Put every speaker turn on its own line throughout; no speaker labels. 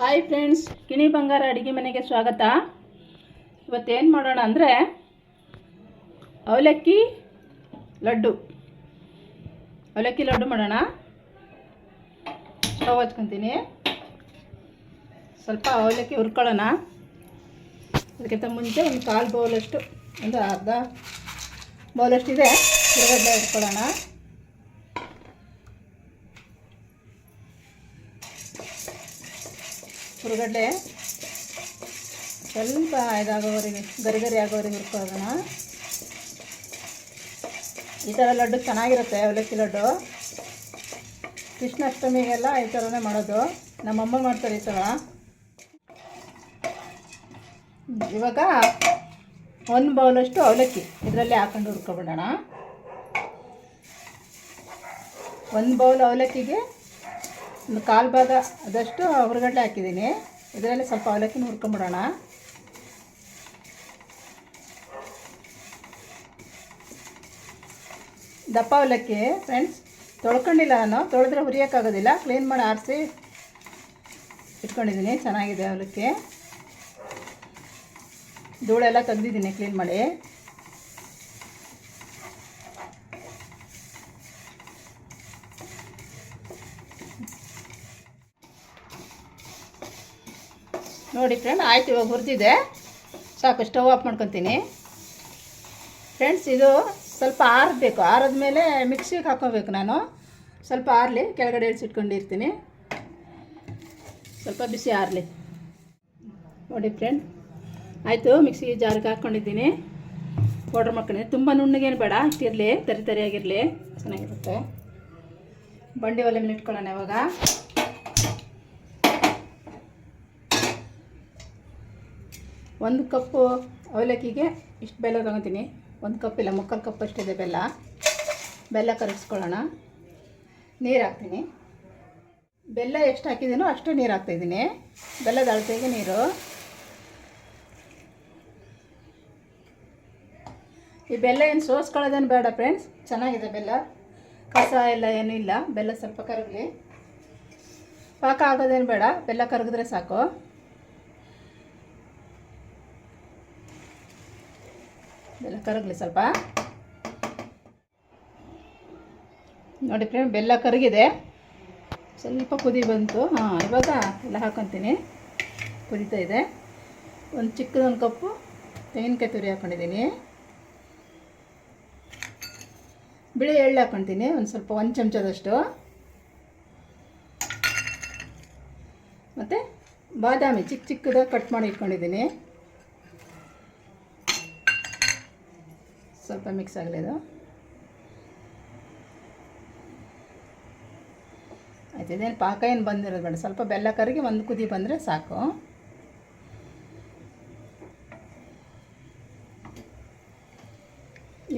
Hi friends ಕಿಣಿ ಬಂಗಾರ ಅಡುಗೆ ಮನೆಗೆ ಸ್ವಾಗತ. ಇವತ್ತೇನು ಮಾಡೋಣ ಅಂದರೆ ಅವಲಕ್ಕಿ ಲಡ್ಡು. ಅವಲಕ್ಕಿ ಲಡ್ಡು ಮಾಡೋಣ. ಸ್ಟವ್ ಹಚ್ಕೊತೀನಿ. ಸ್ವಲ್ಪ ಅವಲಕ್ಕಿ ಹುರ್ಕೊಳ್ಳೋಣ. ಅದಕ್ಕಿಂತ ಮುಂಚೆ ಒಂದು ಕಾಲು ಬೌಲಷ್ಟು ಒಂದು ಅರ್ಧ ಬೌಲಷ್ಟಿದೆ ಹುರಗಡ್ಡೆ ಹುರ್ಕೊಳ್ಳೋಣ. ಹುರುಗಡ್ಡೆ ಸ್ವಲ್ಪ ಇದಾಗೋವರೆಗೆ, ಗರಿ ಗರಿ ಆಗೋವರೆಗೆ ಹುರ್ಕೊಳ್ಳೋಣ ಈ ಥರ ಲಡ್ಡು ಚೆನ್ನಾಗಿರುತ್ತೆ, ಅವಲಕ್ಕಿ ಲಡ್ಡು. ಕೃಷ್ಣಾಷ್ಟಮಿಗೆಲ್ಲ ಈ ಥರನೇ ಮಾಡೋದು. ನಮ್ಮಮ್ಮ ಮಾಡ್ತಾರೆ ಈ ಥರ. ಇವಾಗ ಒಂದು ಬೌಲಷ್ಟು ಅವಲಕ್ಕಿ, ಇದರಲ್ಲಿ ಹಾಕೊಂಡು ಹುರ್ಕೊಬಿಡೋಣ. ಒಂದು ಬೌಲ್ ಅವಲಕ್ಕಿಗೆ ಒಂದು ಕಾಲು ಭಾಗ ಅದಷ್ಟು ಹುರುಗಡ್ಡೆ ಹಾಕಿದ್ದೀನಿ. ಇದರಲ್ಲಿ ಸ್ವಲ್ಪ ಅವಲಕ್ಕಿನ ಹುರ್ಕೊಂಬಿಡೋಣ. ದಪ್ಪ ಅವಲಕ್ಕಿ ಫ್ರೆಂಡ್ಸ್ ತೊಳ್ಕೊಂಡಿಲ್ಲ ನಾನು. ತೊಳೆದ್ರೆ ಹುರಿಯೋಕ್ಕಾಗೋದಿಲ್ಲ. ಕ್ಲೀನ್ ಮಾಡಿ ಆರಿಸಿ ಇಟ್ಕೊಂಡಿದ್ದೀನಿ. ಚೆನ್ನಾಗಿದೆ ಅವಲಕ್ಕಿ. ಧೂಳೆಲ್ಲ ತೆಗ್ದಿದ್ದೀನಿ ಕ್ಲೀನ್ ಮಾಡಿ. ನೋಡಿ ಫ್ರೆಂಡ್ ಆಯ್ತು, ಇವಾಗ ಹುರಿದಿದೆ. ಸಾಕು ಸ್ಟವ್ ಆಫ್ ಮಾಡ್ಕೊತೀನಿ. ಫ್ರೆಂಡ್ಸ್ ಇದು ಸ್ವಲ್ಪ ಆರಬೇಕು. ಆರಿದ್ಮೇಲೆ ಮಿಕ್ಸಿಗೆ ಹಾಕೋಬೇಕು ನಾನು. ಸ್ವಲ್ಪ ಆರಲಿ, ಕೆಳಗಡೆ ಇಳಿಸಿಟ್ಕೊಂಡಿರ್ತೀನಿ ಸ್ವಲ್ಪ ಬಿಸಿ ಆರಲಿ. ನೋಡಿ ಫ್ರೆಂಡ್ ಆಯಿತು ಮಿಕ್ಸಿಗೆ ಜಾರಿಗೆ ಹಾಕ್ಕೊಂಡಿದ್ದೀನಿ ಪೌಡ್ರ್ ಮಾಡ್ಕೊಂಡಿದ್ದೀನಿ. ತುಂಬ ನುಣ್ಣಗೇನು ಬೇಡ ಇಷ್ಟಿರಲಿ ತರಿ ತರಿಯಾಗಿರಲಿ. ಚೆನ್ನಾಗಿರುತ್ತೆ. ಬಂಡಿ ಒಲೆ ಮೇಲೆ ಇಟ್ಕೊಳ್ಳೋಣ ಇವಾಗ. ಒಂದು ಕಪ್ಪು ಅವಲಕ್ಕಿಗೆ ಇಷ್ಟು ಬೆಲ್ಲ ತಗೊತೀನಿ. ಒಂದು ಕಪ್ ಇಲ್ಲ, ಮುಕ್ಕಾಲು ಕಪ್ ಅಷ್ಟಿದೆ ಬೆಲ್ಲ. ಬೆಲ್ಲ ಕರಗಿಸ್ಕೊಳ್ಳೋಣ ನೀರು ಹಾಕ್ತೀನಿ. ಬೆಲ್ಲ ಎಷ್ಟು ಹಾಕಿದ್ದೀನೋ ಅಷ್ಟು ನೀರು ಹಾಕ್ತಾಯಿದ್ದೀನಿ ಬೆಲ್ಲದ ಅಳತೆಗೆ ನೀರು. ಈ ಬೆಲ್ಲ ಏನು ಸೋಸ್ಕೊಳ್ಳೋದೇನು ಬೇಡ ಫ್ರೆಂಡ್ಸ್, ಚೆನ್ನಾಗಿದೆ ಬೆಲ್ಲ. ಕಸ ಎಲ್ಲ ಏನೂ ಇಲ್ಲ, ಬೆಲ್ಲ ಸ್ವಲ್ಪ ಕರಗಲಿ. ಪಾಕ ಆಗೋದೇನು ಬೇಡ, ಬೆಲ್ಲ ಕರಗಿದ್ರೆ ಸಾಕು. ಬೆಲ್ಲ ಕರಗಲಿ ಸ್ವಲ್ಪ. ನೋಡಿ ಫ್ರೆಂಡ್, ಬೆಲ್ಲ ಕರಗಿದೆ. ಸ್ವಲ್ಪ ಕುದಿ ಬಂತು. ಹಾಂ, ಇವಾಗ ಎಲ್ಲ ಹಾಕೊತೀನಿ. ಕುದೀತಾ ಇದೆ. ಒಂದು ಚಿಕ್ಕದೊಂದು ಕಪ್ಪು ತೆಂಗಿನಕಾಯಿ ತುರಿ ಹಾಕ್ಕೊಂಡಿದ್ದೀನಿ ಬಿಳಿ ಎಳ್ಳು ಹಾಕ್ಕೊತೀನಿ ಒಂದು ಸ್ವಲ್ಪ ಒಂದು ಚಮಚದಷ್ಟು. ಮತ್ತು ಬಾದಾಮಿ ಚಿಕ್ಕ ಚಿಕ್ಕದಾಗಿ ಕಟ್ ಮಾಡಿ ಇಟ್ಕೊಂಡಿದ್ದೀನಿ. ಸ್ವಲ್ಪ ಮಿಕ್ಸ್ ಆಗಲಿ ಅದು ಆಯ್ತು, ಇದೇನು ಪಾಕ ಏನು ಬಂದಿರೋದು ಬೇಡ. ಸ್ವಲ್ಪ ಬೆಲ್ಲ ಕರಗಿ ಒಂದು ಕುದಿ ಬಂದರೆ ಸಾಕು.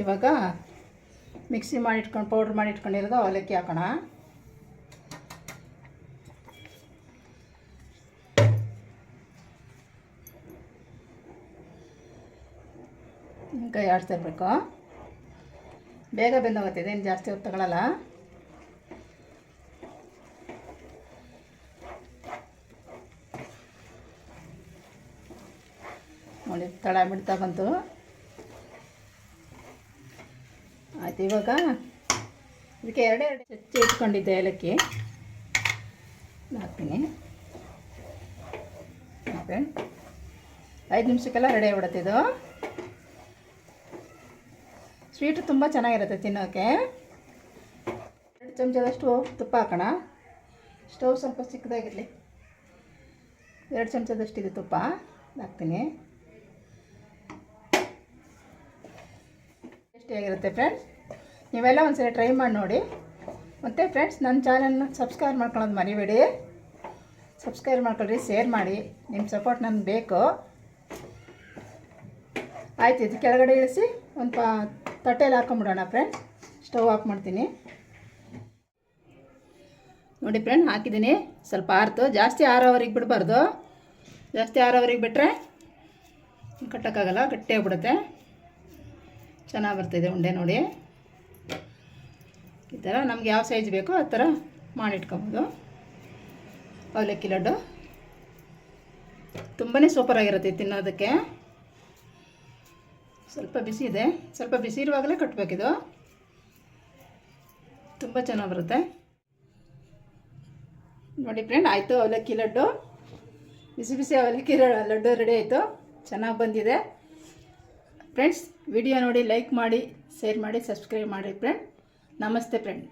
ಇವಾಗ ಮಿಕ್ಸಿ ಮಾಡಿಟ್ಕೊಂಡು ಪೌಡ್ರ್ ಮಾಡಿಟ್ಕೊಂಡಿರೋದು ಅವಲಕ್ಕಿ ಹಾಕೋಣ. ಕೈ ಆಡ್ತಾ ಇರಬೇಕು. ಬೇಗ ಬೆಂದೋಗುತ್ತೆ, ಇದೇನು ಜಾಸ್ತಿ ಹೊತ್ತು ತಗೊಳ್ಳಲ್ಲ ನೋಡಿ, ತಳ ಬಿಡ್ತಾ ಬಂತು. ಆಯ್ತು, ಇವಾಗ ಇದಕ್ಕೆ ಎರಡೇ ಎರಡು ಹೆಚ್ಚು ಇಟ್ಕೊಂಡಿದ್ದೆ ಏಲಕ್ಕಿ. ಹಾಕ್ತೀನಿ. ಓಕೆ. ಐದು ನಿಮಿಷಕ್ಕೆಲ್ಲ ರೆಡಿ ಆಗ್ಬಿಡುತ್ತೆ ಇದು. ಸ್ವೀಟು ತುಂಬ ಚೆನ್ನಾಗಿರುತ್ತೆ ತಿನ್ನೋಕ್ಕೆ ಎರಡು ಚಮಚದಷ್ಟು ತುಪ್ಪ ಹಾಕೋಣ. ಸ್ಟವ್ ಸ್ವಲ್ಪ ಚಿಕ್ಕದಾಗಿರಲಿ. ಎರಡು ಚಮಚದಷ್ಟಿದೆ ತುಪ್ಪ ಹಾಕ್ತೀನಿ. ಟೇಸ್ಟಿಯಾಗಿರುತ್ತೆ ಫ್ರೆಂಡ್ಸ್ ನೀವೆಲ್ಲ ಒಂದ್ಸರಿ ಟ್ರೈ ಮಾಡಿ ನೋಡಿ. ಮತ್ತು ಫ್ರೆಂಡ್ಸ್ ನನ್ನ ಚಾನಲ್ನ ಸಬ್ಸ್ಕ್ರೈಬ್ ಮಾಡ್ಕೊಳ್ಳೋದು ಮರಿಬೇಡಿ. ಸಬ್ಸ್ಕ್ರೈಬ್ ಮಾಡ್ಕೊಳ್ರಿ ಶೇರ್ ಮಾಡಿ. ನಿಮ್ಮ ಸಪೋರ್ಟ್ ನನಗೆ ಬೇಕು. ಆಯ್ತು, ಇದು ಕೆಳಗಡೆ ಇಳಿಸಿ, ಒಂದು ಪಾ ತಟ್ಟೆಯಲ್ಲಿ ಹಾಕೊಂಬಿಡೋಣ ಫ್ರೆಂಡ್ ಸ್ಟವ್ ಆಫ್ ಮಾಡ್ತೀನಿ. ನೋಡಿ ಫ್ರೆಂಡ್ ಹಾಕಿದ್ದೀನಿ. ಸ್ವಲ್ಪ ಆರ್ತು. ಜಾಸ್ತಿ ಆರೋವರೆಗೆ ಬಿಡಬಾರ್ದು. ಜಾಸ್ತಿ ಆರೋವರೆಗೆ ಬಿಟ್ಟರೆ ಕಟ್ಟೋಕ್ಕಾಗಲ್ಲ ಗಟ್ಟಿಯಾಗ್ಬಿಡುತ್ತೆ ಚೆನ್ನಾಗಿ ಬರ್ತಿದೆ ಉಂಡೆ ನೋಡಿ. ಈ ಥರ ನಮ್ಗೆ ಯಾವ ಸೈಜ್ ಬೇಕೋ ಆ ಥರ ಮಾಡಿಟ್ಕೊಬೋದು. ಅವಲಕ್ಕಿ ಲಡ್ಡು ತುಂಬಾ ಸೂಪರಾಗಿರುತ್ತೆ ತಿನ್ನೋದಕ್ಕೆ. ಸ್ವಲ್ಪ ಬಿಸಿ ಇದೆ. ಸ್ವಲ್ಪ ಬಿಸಿ ಇರುವಾಗಲೇ ಕಟ್ಟಬೇಕಿದು ತುಂಬ ಚೆನ್ನಾಗಿ ಬರುತ್ತೆ. ನೋಡಿ ಫ್ರೆಂಡ್ ಆಯಿತು ಅವಲಕ್ಕಿ ಲಡ್ಡು. ಬಿಸಿ ಬಿಸಿ ಅವಲಕ್ಕಿ ಲಡ್ಡು ರೆಡಿ ಆಯಿತು. ಚೆನ್ನಾಗಿ ಬಂದಿದೆ. ಫ್ರೆಂಡ್ಸ್ ವಿಡಿಯೋ ನೋಡಿ ಲೈಕ್ ಮಾಡಿ ಶೇರ್ ಮಾಡಿ ಸಬ್ಸ್ಕ್ರೈಬ್ ಮಾಡಿ ಫ್ರೆಂಡ್ ನಮಸ್ತೆ ಫ್ರೆಂಡ್